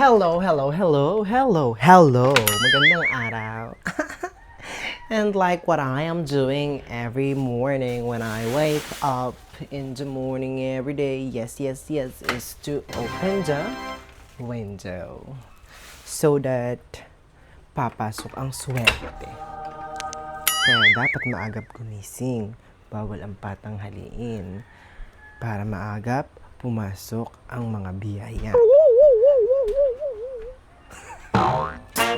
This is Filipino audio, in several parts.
Hello, hello, hello, hello, hello. Magandang araw. and like what I am doing every morning when I wake up in the morning every day, yes, yes, yes, is to open the window so that papasok ang swerte. Kaya dapat maagap gumising bawal ang patanghaliin para maagap pumasok ang mga biyaya.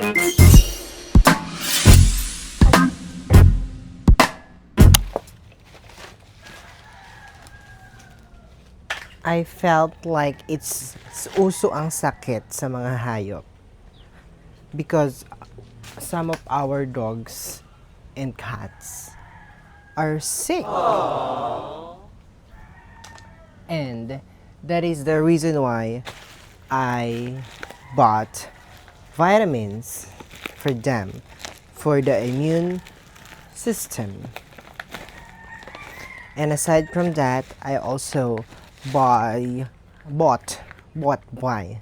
I felt like it's uso ang sakit sa mga hayop. Because some of our dogs and cats are sick. And that is the reason why I bought vitamins for them for the immune system. And aside from that, I also buy bought bought buy.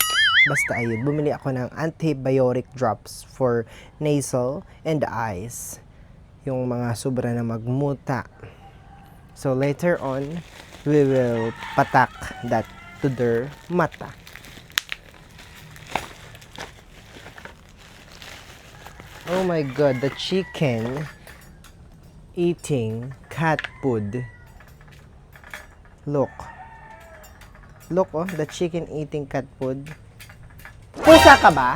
Basta ayun bumili ako ng antibiotic drops for nasal and eyes. Yung mga sobra na magmuta. So later on we will patak that to their mata oh my god the chicken eating cat food look Look, oh, the chicken eating cat food. Pusa ka ba?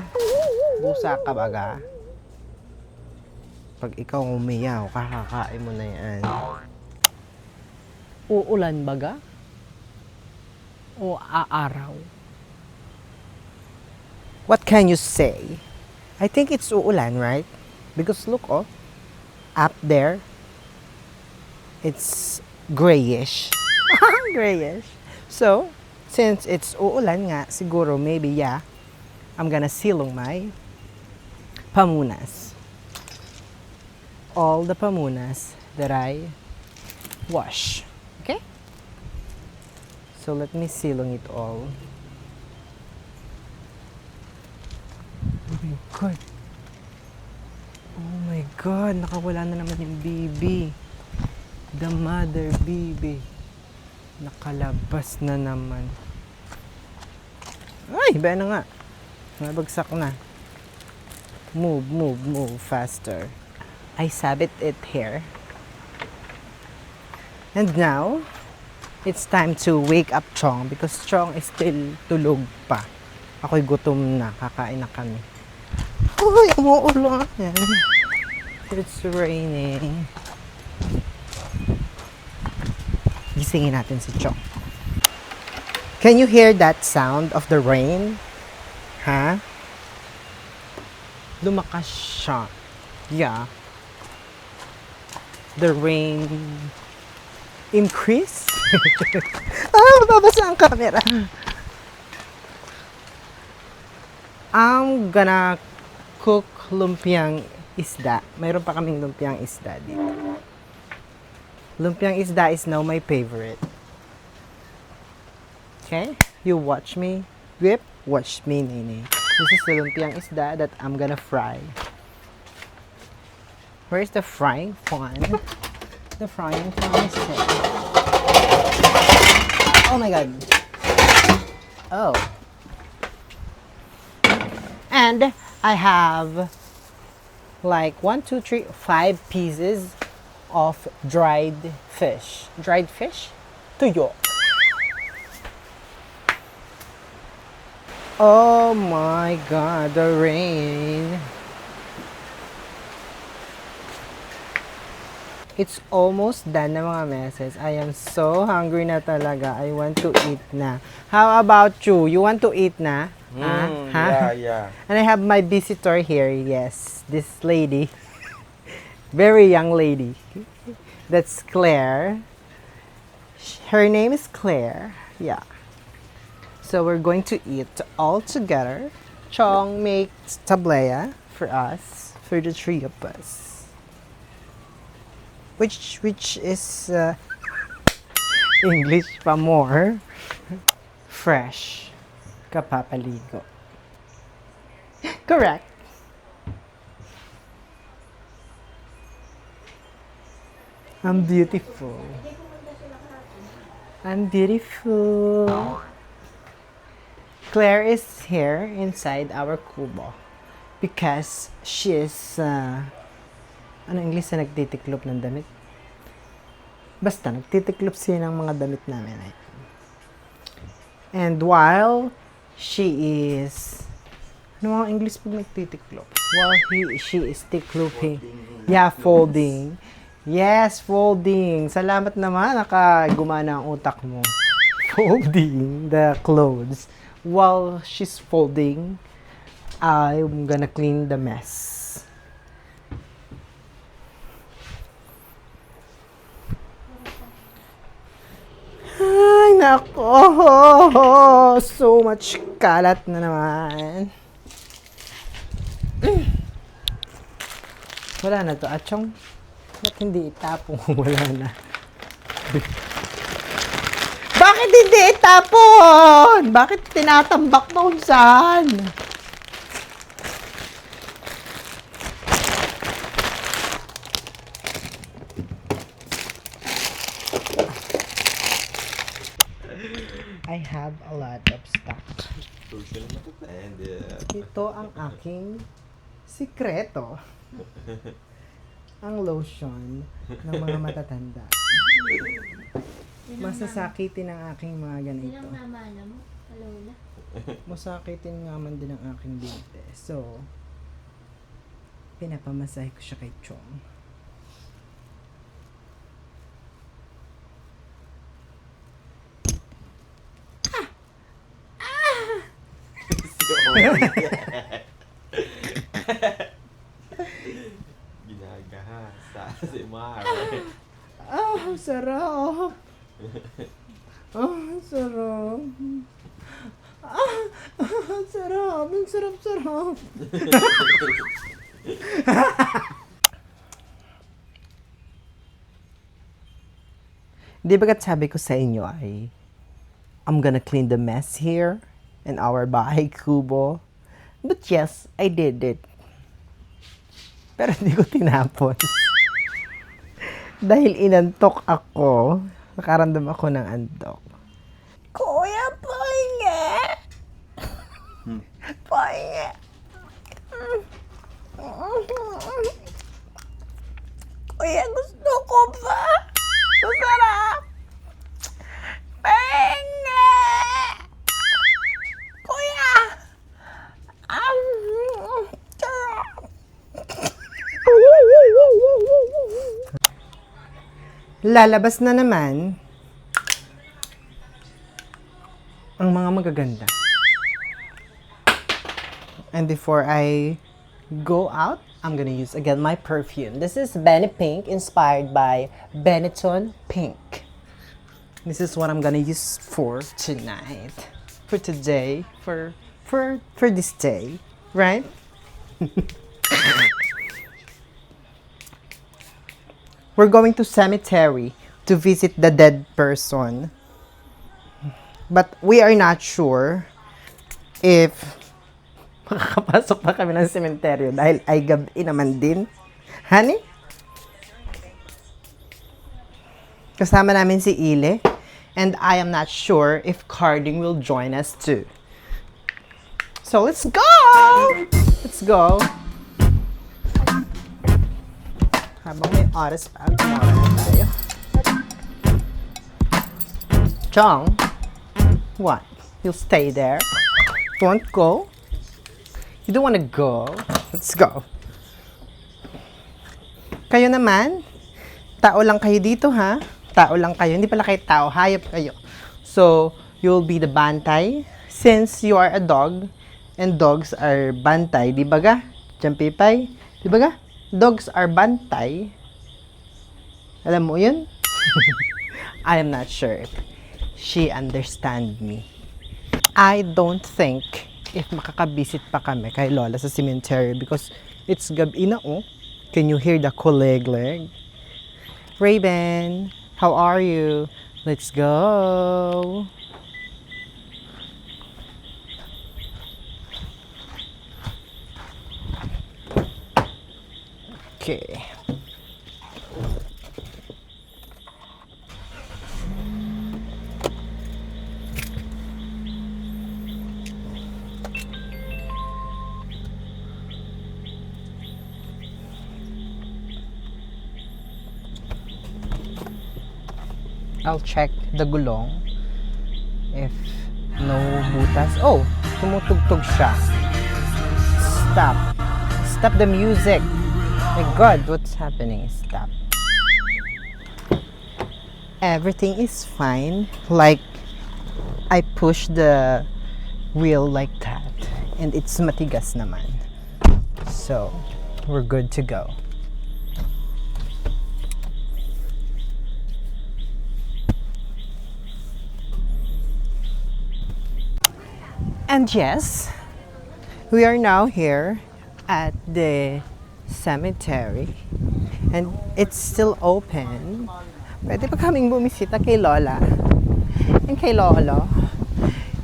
Pusa ka ba ga? Pag ikaw umiyaw, kakakain mo na yan. Uulan baga? O aaraw? What can you say? I think it's uulan, right? Because look, oh, up there, it's grayish. grayish. So, since it's uulan nga, siguro maybe, yeah, I'm gonna silong my pamunas. All the pamunas that I wash. Okay? So let me silong it all. My God. Oh my God, nakawala na naman yung baby. The mother baby. Nakalabas na naman. Ay, ba na nga. Nabagsak na. Move, move, move faster. I sabit it here. And now, it's time to wake up Chong because Chong is still tulog pa. Ako'y gutom na. Kakain na kami. Uy, umuulan. It's raining. Gisingin natin si Chong. Can you hear that sound of the rain? Ha? Lumakas siya. Yeah. The rain increase? ah, babasa ang camera. I'm gonna cook lumpiang isda. Mayroon pa kaming lumpiang isda dito. Lumpiang isda is now my favorite. Okay? You watch me. Whip, watch me, Nene. This is the lumpiang isda that I'm gonna fry. Where's the frying pan? The frying pan is there. Oh my god. Oh. And I have like one, two, three, five pieces of dried fish. Dried fish? Tuyo. Oh my god, the rain. It's almost done na mga meses. I am so hungry na talaga. I want to eat na. How about you? You want to eat na? Mm, Ha? yeah, yeah. And I have my visitor here. Yes, this lady. Very young lady. That's Claire. Her name is Claire. Yeah. So we're going to eat all together. Chong makes tablea for us, for the three of us. Which which is uh, English pa more fresh kapapaligo. Correct. I'm beautiful. I'm beautiful. Claire is here inside our kubo because she is uh, ano English na nagtitiklop ng damit? Basta, nagtitiklop siya ng mga damit namin. eh. And while she is ano mga English pag nagtitiklop? While he, she is tikloping. Yeah, folding. Yes, folding. Salamat naman, nakagumana ang utak mo. Folding the clothes. While she's folding, I'm gonna clean the mess. Ay, nako! So much kalat na naman. Wala na to, Achong. Ba't hindi itapong? Wala na. Bakit hindi itapon? Bakit tinatambak mo kung saan? I have a lot of stock. Ito ang aking sikreto. ang lotion ng mga matatanda. Masasakitin ang aking mga ganito. Masakitin nga man din ang aking dinte. So, pinapamasahe ko siya kay Chong. Ginagahasa si Mara. Ah, ang sarap! Ah, ang sarap! Ah, ang sarap! Ang sarap-sarap! Di ba sabi ko sa inyo ay I'm gonna clean the mess here in our bahay kubo. But yes, I did it. Pero hindi ko tinapon. Dahil inantok ako, nakaramdam ako ng antok. Kuya, pahinga! Pahinga! Kuya, gusto ko pa! Masarap! Pahinga! Kuya! Um, sarap! Lalabas na naman ang mga magaganda. And before I go out, I'm gonna use again my perfume. This is Benny Pink, inspired by Benetton Pink. This is what I'm gonna use for tonight, for today, for for for this day, right? We're going to cemetery to visit the dead person. But we are not sure if makakapasok pa kami ng cemetery dahil ay gabi naman din. Honey? Kasama namin si Ile and I am not sure if Carding will join us too. So let's go! Let's go! Habang may oras pa, gumawa na. Chong, what? You'll stay there? Won't go? You don't wanna go? Let's go. Kayo naman, tao lang kayo dito ha? Tao lang kayo, hindi pala kayo tao, hayop kayo. So, you'll be the bantay since you are a dog and dogs are bantay, di ba ga? Jampipay, di ba ga? Dogs are bantay. Alam mo yun? I am not sure if she understand me. I don't think if makakabisit pa kami kay Lola sa cemetery because it's gabi na oh. Can you hear the kuleg-leg? Raven, how are you? Let's go. Okay. I'll check the gulong. If no butas. Oh, tumutugtog siya. Stop. Stop the music. My God, what's happening? Stop. Everything is fine. Like, I push the wheel like that. And it's matigas naman. So, we're good to go. And yes, we are now here at the cemetery. And it's still open. Pwede pa kaming bumisita kay Lola and kay Lolo.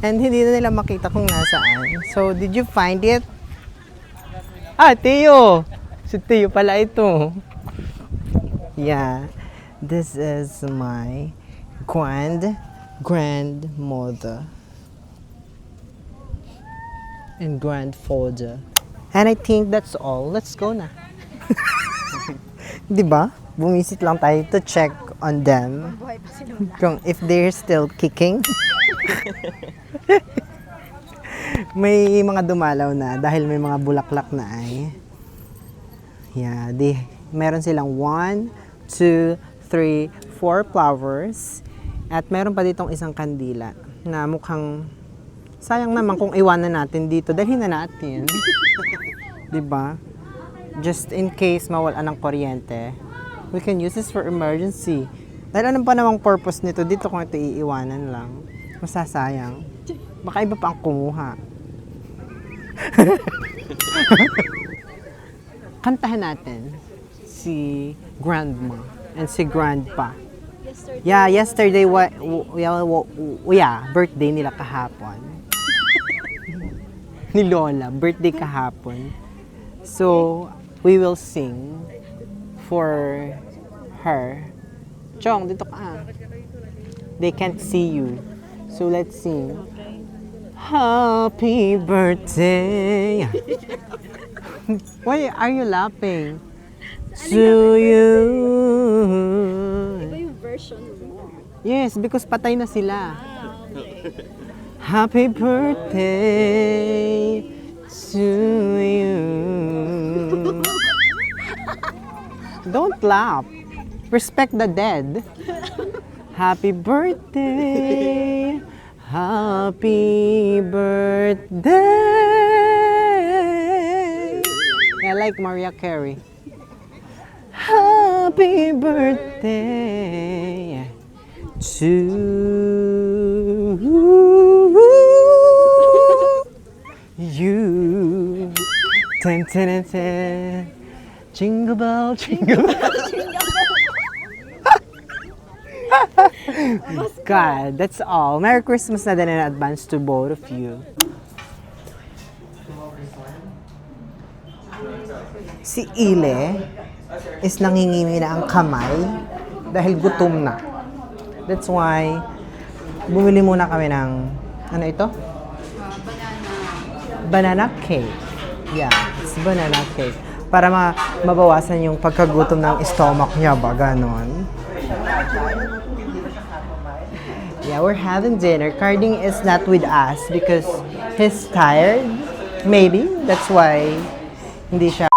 And hindi na nila makita kung nasaan. So, did you find it? Ah, Tio! Si Tio pala ito. Yeah. This is my grand grandmother and grandfather. And I think that's all. Let's go na. 'Di ba? Bumisit lang tayo to check on them. Kung if they're still kicking. may mga dumalaw na dahil may mga bulaklak na ay. Yeah, di meron silang one, two, three, four flowers. At meron pa ditong isang kandila na mukhang sayang naman kung iwanan natin dito. Dalhin na natin. 'Di ba? Just in case mawalan ng kuryente, we can use this for emergency. Dahil ano pa namang purpose nito dito kung ito iiwanan lang? Masasayang. Baka iba pa ang kumuha. Kantahan natin si grandma and si grandpa. Yesterday, Yeah, yesterday, wa, w- yeah, w- w- yeah, birthday nila kahapon. Ni Lola, birthday kahapon. So, we will sing for her. Chong, dito ka. They can't see you. So, let's sing. Happy birthday. Why are you laughing? To you. iba yung version mo. Yes, because patay na sila. Happy birthday to you. Don't laugh. Respect the dead. Happy birthday. Happy birthday. I like Mariah Carey. Happy birthday to you. Ten, ten, ten, ten. Jingle bell, jingle bell. God, that's all. Merry Christmas na din in advance to both of you. Si Ile is nangingimi na ang kamay dahil gutom na. That's why bumili muna kami ng ano ito? Banana cake. Yeah, it's banana cake. Para ma mabawasan yung pagkagutom ng stomach niya ba, ganon. Yeah, we're having dinner. Carding is not with us because he's tired. Maybe. That's why hindi siya